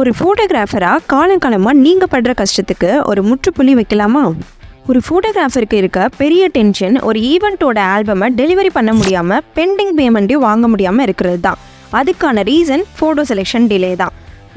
ஒரு ஃபோட்டோகிராஃபராக காலங்காலமாக நீங்கள் படுற கஷ்டத்துக்கு ஒரு முற்றுப்புள்ளி வைக்கலாமா? ஒரு ஃபோட்டோகிராஃபருக்கு இருக்க பெரிய டென்ஷன் ஒரு ஈவெண்ட்டோட ஆல்பமை டெலிவரி பண்ண முடியாமல் பெண்டிங் பேமெண்ட்டையும் வாங்க முடியாமல் இருக்கிறது தான் அதுக்கான ரீசன் ஃபோட்டோ செலெக்ஷன் டிலே தான்.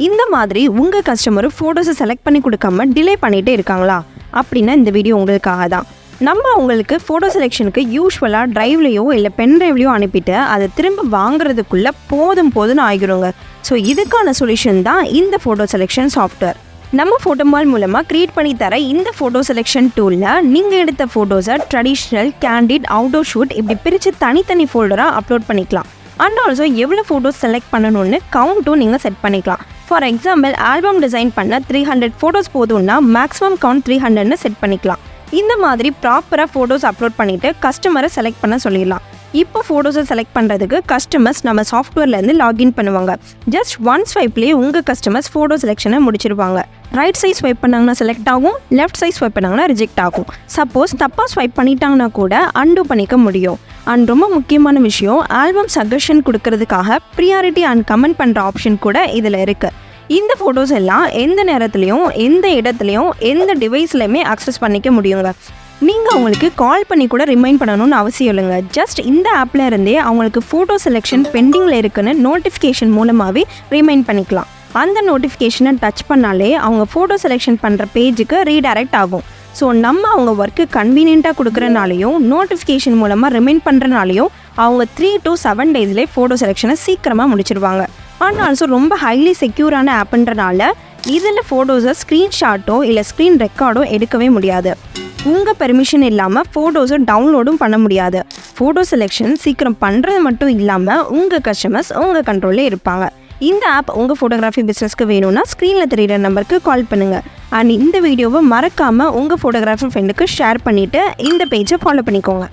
இந்த மாதிரி உங்கள் கஸ்டமரும் ஃபோட்டோஸை செலக்ட் பண்ணி கொடுக்காம டிலே பண்ணிகிட்டே இருக்காங்களா? அப்படின்னா இந்த வீடியோ உங்களுக்காக தான் நம்ம அவங்களுக்கு ஃபோட்டோ செலெக்ஷனுக்கு யூஸ்வலாக ட்ரைவ்லேயோ இல்லை பென் ட்ரைவ்லையோ அனுப்பிட்டு அதை திரும்ப வாங்குறதுக்குள்ளே போதும் போதும்னு ஆகிருங்க ஸோ இதுக்கான சொல்யூஷன் தான் இந்த ஃபோட்டோ செலெக்ஷன் சாஃப்ட்வேர் நம்ம ஃபோட்டோமால் மூலமாக க்ரியேட் பண்ணி தர இந்த ஃபோட்டோ செலெக்ஷன் டூலில் நீங்கள் எடுத்த ஃபோட்டோஸை ட்ரெடிஷ்னல் கேண்டிட் அவுட்டோர் ஷூட் இப்படி பிரித்து தனித்தனி ஃபோல்டராக அப்லோட் பண்ணிக்கலாம். அண்ட் ஆல்சோ எவ்வளோ ஃபோட்டோஸ் செலக்ட் பண்ணணும்னு கவுண்ட்டும் நீங்கள் செட் பண்ணிக்கலாம். ஃபார் எக்ஸாம்பிள் ஆல்பம் டிசைன் பண்ண த்ரீ ஹண்ட்ரட் ஃபோட்டோஸ் போதும்னா மேக்ஸிமம் கவுண்ட் த்ரீ ஹண்ட்ரட்னு செட் பண்ணிக்கலாம். இந்த மாதிரி ப்ராப்பராக ஃபோட்டோஸ் அப்லோட் பண்ணிவிட்டு கஸ்டமரை செலக்ட் பண்ண சொல்லிடலாம். இப்போ ஃபோட்டோஸை செலக்ட் பண்ணுறதுக்கு கஸ்டமர்ஸ் நம்ம சாஃப்ட்வேர்லேருந்து லாகின் பண்ணுவாங்க. ஜஸ்ட் ஒன் ஸ்வைப்லேயே உங்கள் கஸ்டமர்ஸ் ஃபோட்டோ செலெக்ஷனை முடிச்சிருவாங்க. ரைட் சைஸ் ஸ்வைப் பண்ணாங்கன்னா செலக்ட் ஆகும் லெஃப்ட் சைஸ் ஸ்வைப் பண்ணாங்கன்னா ரிஜெக்ட் ஆகும். சப்போஸ் தப்பாக ஸ்வைப் பண்ணிட்டாங்கன்னா கூட அன்டூ பண்ணிக்க முடியும். அண்ட் ரொம்ப முக்கியமான விஷயம் ஆல்பம் சஜஷன் கொடுக்கறதுக்காக ப்ரியாரிட்டி அண்ட் கமெண்ட் பண்ணுற ஆப்ஷன் கூட இதில் இருக்குது இந்த ஃபோட்டோஸ் எல்லாம் எந்த நேரத்துலையும் எந்த இடத்துலையும் எந்த டிவைஸ்லையுமே அக்சஸ் பண்ணிக்க முடியுங்க. நீங்கள் அவங்களுக்கு கால் பண்ணி கூட ரிமைண்ட் பண்ணணும்னு அவசியம் இல்லைங்க. ஜஸ்ட் இந்த ஆப்பில் இருந்தே அவங்களுக்கு ஃபோட்டோ செலெக்ஷன் பெண்டிங்கில் இருக்குன்னு நோட்டிஃபிகேஷன் மூலமாகவே ரிமைண்ட் பண்ணிக்கலாம். அந்த நோட்டிஃபிகேஷனை டச் பண்ணாலே அவங்க ஃபோட்டோ செலெக்ஷன் பண்ணுற பேஜுக்கு ரீடைரக்ட் ஆகும். ஸோ நம்ம அவங்க ஒர்க்கு கன்வீனியண்ட்டாக கொடுக்குறனாலையும் நோட்டிஃபிகேஷன் மூலமாக ரிமைண்ட் பண்ணுறனாலையும் அவங்க த்ரீ டு செவன் டேஸ்லேயே ஃபோட்டோ செலெக்ஷனை சீக்கிரமாக முடிச்சிருவாங்க. அண்ட் ஆல்சோ ரொம்ப ஹைலி செக்யூரான ஆப்புன்றனால இதில் ஃபோட்டோஸை ஸ்க்ரீன்ஷாட்டோ இல்லை ஸ்க்ரீன் ரெக்கார்டோ எடுக்கவே முடியாது. உங்கள் பெர்மிஷன் இல்லாமல் ஃபோட்டோஸை டவுன்லோடும் பண்ண முடியாது. ஃபோட்டோ செலெக்ஷன் சீக்கிரம் பண்ணுறது மட்டும் இல்லாமல் உங்கள் கஸ்டமர்ஸ் உங்கள் கண்ட்ரோலில் இருப்பாங்க. இந்த ஆப் உங்கள் ஃபோட்டோகிராஃபி பிஸ்னஸ்க்கு வேணும்னா ஸ்க்ரீனில் தெரியிற நம்பருக்கு கால் பண்ணுங்கள் அண்ட் இந்த வீடியோவை மறக்காமல் உங்கள் ஃபோட்டோகிராஃபி ஃப்ரெண்டுக்கு ஷேர் பண்ணிவிட்டு இந்த பேஜை ஃபாலோ பண்ணிக்கோங்க.